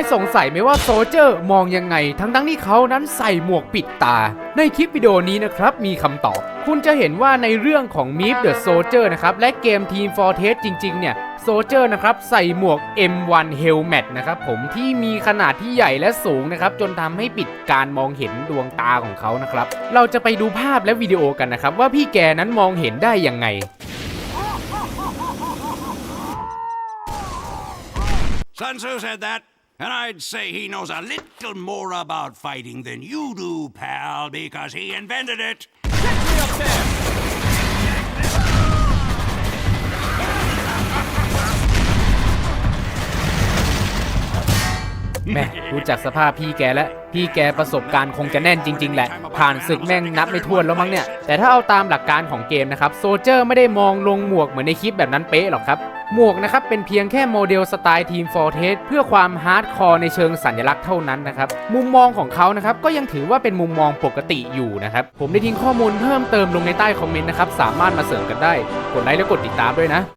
ยสงสัยไหมว่าโซเจอร์มองยังไง ทั้งทั้งที่เขานั้นใส่หมวกปิดตา ในคลิปวิดีโอนี้นะครับ มีคำตอบ คุณจะเห็นว่าในเรื่องของ Meep the Soldier นะครับ และเกม Team Fortress จริง ๆ เนี่ยโซเจอร์นะครับใส่หมวก M1 Helmet นะครับผมที่มีขนาดที่ใหญ่และสูงนะครับ จนทำให้ปิดการมองเห็นดวงตาของเขานะครับ เราจะไปดูภาพและวิดีโอกันนะครับ ว่าพี่แกนั้นมองเห็นได้ยังไง Sun Tzu said that, and I'd say he knows a little more about fighting than you do, pal, because he invented it. แม่รู้จักสภาพพี่แกแล้ว พี่แกประสบการณ์คงจะแน่นจริง ๆ แหละ ผ่านศึกแม่งนับไม่ถ้วนแล้วมั้งเนี่ย แต่ถ้าเอาตามหลักการของเกมนะครับ โซเจอร์ไม่ได้มองลงหมวกเหมือนในคลิปแบบนั้นเป๊ะหรอกครับ หมวกนะครับเป็นเพียงแค่โมเดลสไตล์ทีมฟอร์เทสเพื่อความฮาร์ดคอร์ในเชิงสัญลักษณ์เท่านั้นนะครับ มุมมองของเขานะครับก็ยังถือว่าเป็นมุมมองปกติอยู่นะครับ ผมได้ทิ้งข้อมูลเพิ่มเติมลงในใต้คอมเมนต์นะครับ สามารถมาเสริมกันได้ กดไลค์และกดติดตามด้วยนะ